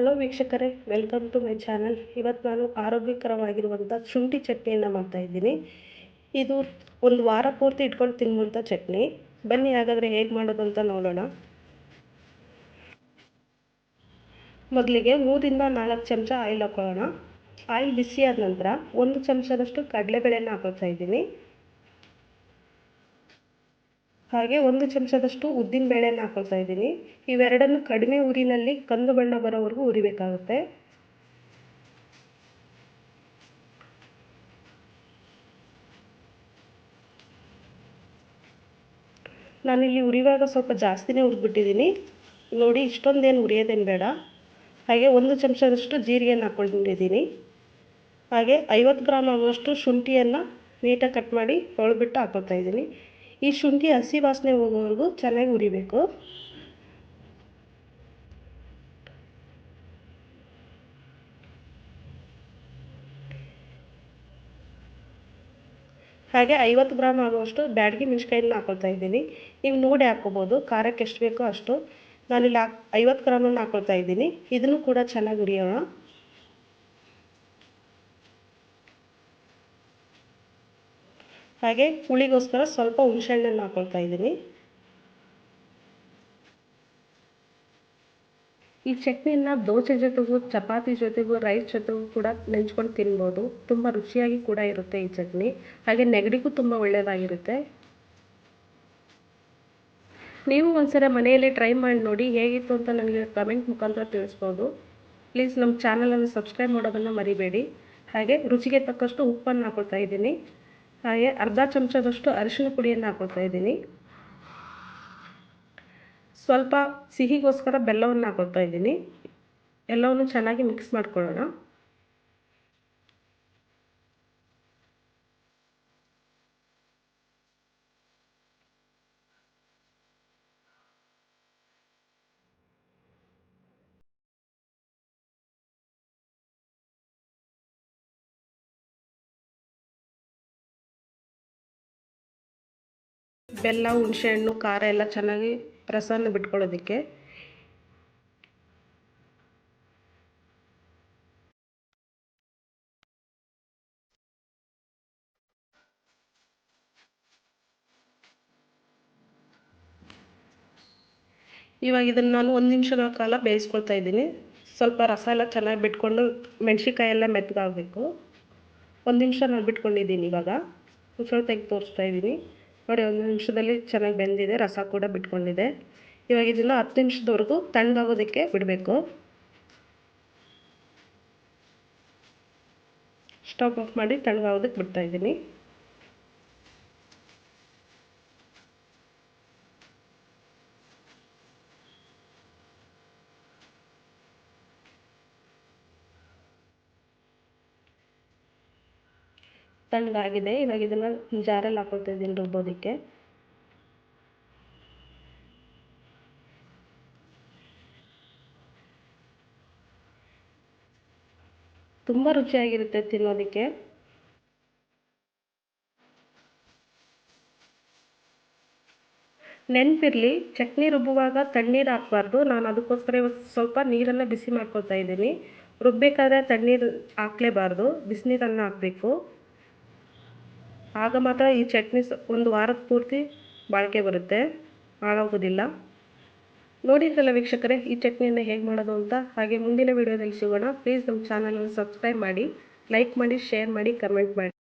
Hello ವೀಕ್ಷಕರೇ, welcome to my channel. ಇವತ್ತು ನಾನು ಆರೋಗ್ಯಕರವಾಗಿರುವಂಥ ಶುಂಠಿ ಚಟ್ನಿಯನ್ನು ಮಾಡ್ತಾಯಿದ್ದೀನಿ ಇದು ಒಂದು ವಾರ ಪೂರ್ತಿ ಇಟ್ಕೊಂಡು ತಿನ್ನುವಂಥ ಚಟ್ನಿ. ಬನ್ನಿ, ಹಾಗಾದರೆ ಹೇಗೆ ಮಾಡೋದು ಅಂತ ನೋಡೋಣ. ಮೊದಲಿಗೆ ಮೂರಿಂದ ನಾಲ್ಕು ಚಮಚ ಆಯಿಲ್ ಹಾಕೊಳ್ಳೋಣ. ಆಯಿಲ್ ಬಿಸಿ ಆದ ನಂತರ ಒಂದು ಚಮಚದಷ್ಟು ಕಡಲೆಬೇಳೆನ ಹಾಕೋತಾ ಇದ್ದೀನಿ. ಹಾಗೆ ಒಂದು ಚಮಚದಷ್ಟು ಉದ್ದಿನ ಬೇಳೆನ ಹಾಕೊಳ್ತಾ ಇದ್ದೀನಿ. ಇವೆರಡನ್ನು ಕಡಿಮೆ ಉರಿನಲ್ಲಿ ಕಂದು ಬಣ್ಣ ಬರೋವರೆಗೂ ಉರಿಬೇಕಾಗುತ್ತೆ. ನಾನಿಲ್ಲಿ ಉರಿವಾಗ ಸ್ವಲ್ಪ ಜಾಸ್ತಿನೇ ಉರಿದ್ಬಿಟ್ಟಿದ್ದೀನಿ. ನೋಡಿ, ಇಷ್ಟೊಂದೇನು ಉರಿಯೋದೇನು ಬೇಡ. ಹಾಗೆ ಒಂದು ಚಮಚದಷ್ಟು ಜೀರಿಗೆನ ಹಾಕ್ಕೊಂಡಿದ್ದೀನಿ. ಹಾಗೆ ಐವತ್ತು ಗ್ರಾಮ್ ಆಗುವಷ್ಟು ಶುಂಠಿಯನ್ನು ನೀಟಾಗಿ ಕಟ್ ಮಾಡಿ ತೊಳೆದ್ಬಿಟ್ಟು ಹಾಕ್ಕೊಳ್ತಾ ಇದ್ದೀನಿ. ಈ ಶುಂಠಿ ಹಸಿ ವಾಸನೆ ಹೋಗೋವರೆಗೂ ಚೆನ್ನಾಗಿ ಹುರಿಬೇಕು. ಹಾಗೆ ಐವತ್ತು ಗ್ರಾಮ್ ಆಗುವಷ್ಟು ಬ್ಯಾಡಗಿ ಮೆಣಸಿನ್ಕಾಯಿನ ಹಾಕೊಳ್ತಾ ಇದ್ದೀನಿ. ನೀವು ನೋಡಿ ಹಾಕ್ಕೊಬೋದು, ಖಾರಕ್ಕೆ ಎಷ್ಟು ಬೇಕೋ ಅಷ್ಟು. ನಾನಿಲ್ಲಿ ಹಾಕ್ ಐವತ್ತು ಗ್ರಾಮನ್ನು ಹಾಕೊಳ್ತಾ ಇದ್ದೀನಿ. ಇದನ್ನು ಕೂಡ ಚೆನ್ನಾಗಿ ಹುರಿಯೋಣ. ಹಾಗೆ ಹುಳಿಗೋಸ್ಕರ ಸ್ವಲ್ಪ ಹುಣಸೆಹಣ್ಣನ್ನು ಹಾಕೊಳ್ತಾ ಇದ್ದೀನಿ. ಈ ಚಟ್ನಿಯನ್ನು ದೋಸೆ ಜೊತೆಗೂ, ಚಪಾತಿ ಜೊತೆಗೂ, ರೈಸ್ ಜೊತೆಗೂ ಕೂಡ ನೆಂಚ್ಕೊಂಡು ತಿನ್ಬೋದು. ತುಂಬ ರುಚಿಯಾಗಿ ಕೂಡ ಇರುತ್ತೆ ಈ ಚಟ್ನಿ. ಹಾಗೆ ನೆಗಡಿಗೂ ತುಂಬ ಒಳ್ಳೆಯದಾಗಿರುತ್ತೆ ನೀವು ಒಂದ್ಸಲ ಮನೆಯಲ್ಲೇ ಟ್ರೈ ಮಾಡಿ ನೋಡಿ ಹೇಗಿತ್ತು ಅಂತ ನನಗೆ ಕಮೆಂಟ್ ಮುಖಾಂತರ ತಿಳಿಸ್ಬೋದು. ಪ್ಲೀಸ್ ನಮ್ಮ ಚಾನಲನ್ನು ಸಬ್ಸ್ಕ್ರೈಬ್ ಮಾಡೋದನ್ನು ಮರಿಬೇಡಿ. ಹಾಗೆ ರುಚಿಗೆ ತಕ್ಕಷ್ಟು ಉಪ್ಪನ್ನು ಹಾಕೊಳ್ತಾ ಇದ್ದೀನಿ. ಹಾಗೆ ಅರ್ಧ ಚಮಚದಷ್ಟು ಅರಿಶಿನ ಪುಡಿಯನ್ನು ಹಾಕೊಳ್ತಾ ಇದ್ದೀನಿ. ಸ್ವಲ್ಪ ಸಿಹಿಗೋಸ್ಕರ ಬೆಲ್ಲವನ್ನು ಹಾಕ್ಕೊಳ್ತಾ ಇದ್ದೀನಿ. ಎಲ್ಲವನ್ನು ಚೆನ್ನಾಗಿ ಮಿಕ್ಸ್ ಮಾಡ್ಕೊಳ್ಳೋಣ. ಬೆಲ್ಲ ಹುಣಸೆಹಣ್ಣು ಖಾರ ಎಲ್ಲ ಚೆನ್ನಾಗಿ ರಸನ ಬಿಟ್ಕೊಳ್ಳೋದಕ್ಕೆ. ಇವಾಗ ಇದನ್ನು ನಾನು ಒಂದು ನಿಮಿಷದ ಕಾಲ ಬೇಯಿಸ್ಕೊಳ್ತಾ ಇದ್ದೀನಿ. ಸ್ವಲ್ಪ ರಸ ಎಲ್ಲ ಚೆನ್ನಾಗಿ ಬಿಟ್ಕೊಂಡು ಮೆಣಸಿನ್ಕಾಯಿ ಎಲ್ಲ ಮೆತ್ತಗಾಗಬೇಕು ಒಂದು ನಿಮಿಷ ನಾನು ಬಿಟ್ಕೊಂಡಿದ್ದೀನಿ ಇವಾಗ. ಸ್ವಲ್ಪ ತೆಗೆದು ತೋರಿಸ್ತಾ ಇದ್ದೀನಿ. ನೋಡಿ, ಒಂದು ನಿಮಿಷದಲ್ಲಿ ಚೆನ್ನಾಗಿ ಬೆಂದಿದೆ, ರಸ ಕೂಡ ಬಿಟ್ಕೊಂಡಿದೆ. ಇವಾಗ ಇದನ್ನು ಹತ್ತು ನಿಮಿಷದವರೆಗೂ ತಣ್ಣಗಾಗೋದಕ್ಕೆ ಬಿಡಬೇಕು. ಸ್ಟವ್ ಆಫ್ ಮಾಡಿ ತಣ್ಣಗಾಗೋದಕ್ಕೆ ಬಿಡ್ತಾ ತಣ್ಣಗಾಗಿದೆ ಇವಾಗ ಇದನ್ನು ಜಾರಲ್ಲಿ ಹಾಕೊಳ್ತಾ ಇದೀನಿ ರುಬ್ಬೋದಕ್ಕೆ. ತುಂಬ ರುಚಿಯಾಗಿರುತ್ತೆ ತಿನ್ನೋದಕ್ಕೆ. ನೆನಪಿರಲಿ, ಚಟ್ನಿ ರುಬ್ಬುವಾಗ ತಣ್ಣೀರು ಹಾಕ್ಬಾರ್ದು. ನಾನು ಅದಕ್ಕೋಸ್ಕರ ಸ್ವಲ್ಪ ನೀರನ್ನು ಬಿಸಿ ಮಾಡ್ಕೊತಾ ಇದ್ದೀನಿ. ರುಬ್ಬಬೇಕಾದ್ರೆ ತಣ್ಣೀರು ಹಾಕ್ಲೇಬಾರ್ದು. ಬಿಸಿನೀರನ್ನು ಹಾಕಬೇಕು. ಆಗ ಮಾತ್ರ ಈ ಚಟ್ನಿ ಒಂದು ವಾರದ ಪೂರ್ತಿ ಬಾಳಿಕೆ ಬರುತ್ತೆ. ಹಾಳಾಗೋದಿಲ್ಲ. ನೋಡಿದ್ರಲ್ಲ ವೀಕ್ಷಕರೇ, ಈ ಚಟ್ನಿಯನ್ನು ಹೇಗೆ ಮಾಡೋದು ಅಂತ? ಹಾಗೆ ಮುಂದಿನ ವೀಡಿಯೋದಲ್ಲಿ ಸಿಗೋಣ. ಪ್ಲೀಸ್ ನಮ್ಮ ಚಾನಲನ್ನು ಸಬ್ಸ್ಕ್ರೈಬ್ ಮಾಡಿ ಲೈಕ್ ಮಾಡಿ ಶೇರ್ ಮಾಡಿ ಕಮೆಂಟ್ ಮಾಡಿ.